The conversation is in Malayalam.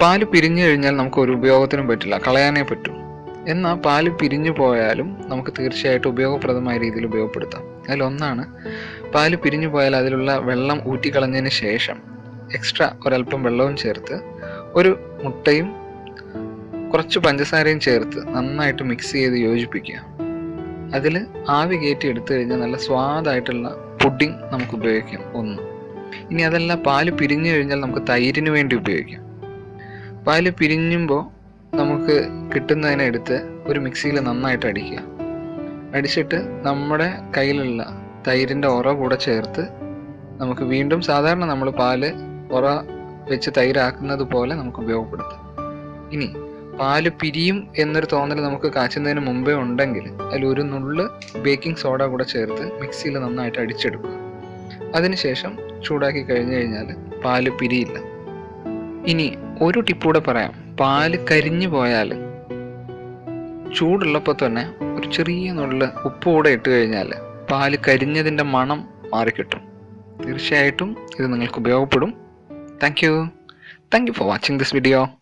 പാൽ പിരിഞ്ഞു കഴിഞ്ഞാൽ നമുക്ക് ഒരു ഉപയോഗത്തിനും പറ്റില്ല കളയാനേ പറ്റൂ. എന്നാൽ പാൽ പിരിഞ്ഞു പോയാലും നമുക്ക് തീർച്ചയായിട്ടും ഉപയോഗപ്രദമായ രീതിയിൽ ഉപയോഗപ്പെടുത്താം. അതിലൊന്നാണ് പാൽ പിരിഞ്ഞു പോയാൽ അതിലുള്ള വെള്ളം ഊറ്റിക്കളഞ്ഞതിന് ശേഷം എക്സ്ട്രാ ഒരല്പം വെള്ളവും ചേർത്ത് ഒരു മുട്ടയും കുറച്ച് പഞ്ചസാരയും ചേർത്ത് നന്നായിട്ട് മിക്സ് ചെയ്ത് യോജിപ്പിക്കുക. അതിൽ ആവി കയറ്റി എടുത്തു കഴിഞ്ഞാൽ നല്ല സ്വാദായിട്ടുള്ള പുഡിംഗ് നമുക്ക് ഉപയോഗിക്കാം. ഒന്ന്. ഇനി അതല്ല പാൽ പിരിഞ്ഞു കഴിഞ്ഞാൽ നമുക്ക് തൈരിന് വേണ്ടി ഉപയോഗിക്കാം. പാൽ പിരിഞ്ഞുമ്പോൾ നമുക്ക് കിട്ടുന്നതിനെടുത്ത് ഒരു മിക്സിയിൽ നന്നായിട്ട് അടിക്കുക. അടിച്ചിട്ട് നമ്മുടെ കയ്യിലുള്ള തൈരിന്റെ ഉറ കൂടെ ചേർത്ത് നമുക്ക് വീണ്ടും സാധാരണ നമ്മൾ പാൽ ഉറ വെച്ച് തൈരാക്കുന്നത് പോലെ നമുക്ക് ഉപയോഗപ്പെടുത്താം. ഇനി പാൽ പിരിയും എന്നൊരു തോന്നൽ നമുക്ക് കാച്ചുന്നതിന് മുമ്പേ ഉണ്ടെങ്കിൽ അതിൽ ഒരു നുള്ള് ബേക്കിംഗ് സോഡ കൂടെ ചേർത്ത് മിക്സിയിൽ നന്നായിട്ട് അടിച്ചെടുക്കുക. അതിനുശേഷം ചൂടാക്കി കഴിഞ്ഞു കഴിഞ്ഞാൽ പാൽ പിരിയില്ല. ഇനി ഒരു ടിപ്പ് കൂടെ പറയാം. പാൽ കരിഞ്ഞു പോയാൽ ചൂടുള്ളപ്പോൾ തന്നെ ഒരു ചെറിയ നുള്ള് ഉപ്പ് കൂടെ ഇട്ട് കഴിഞ്ഞാൽ പാൽ കരിഞ്ഞതിന്റെ മണം മാറിക്കിട്ടും തീർച്ചയായിട്ടും ഇത് നിങ്ങൾക്ക് ഉപയോഗപ്പെടും. Thank you thank you for watching this video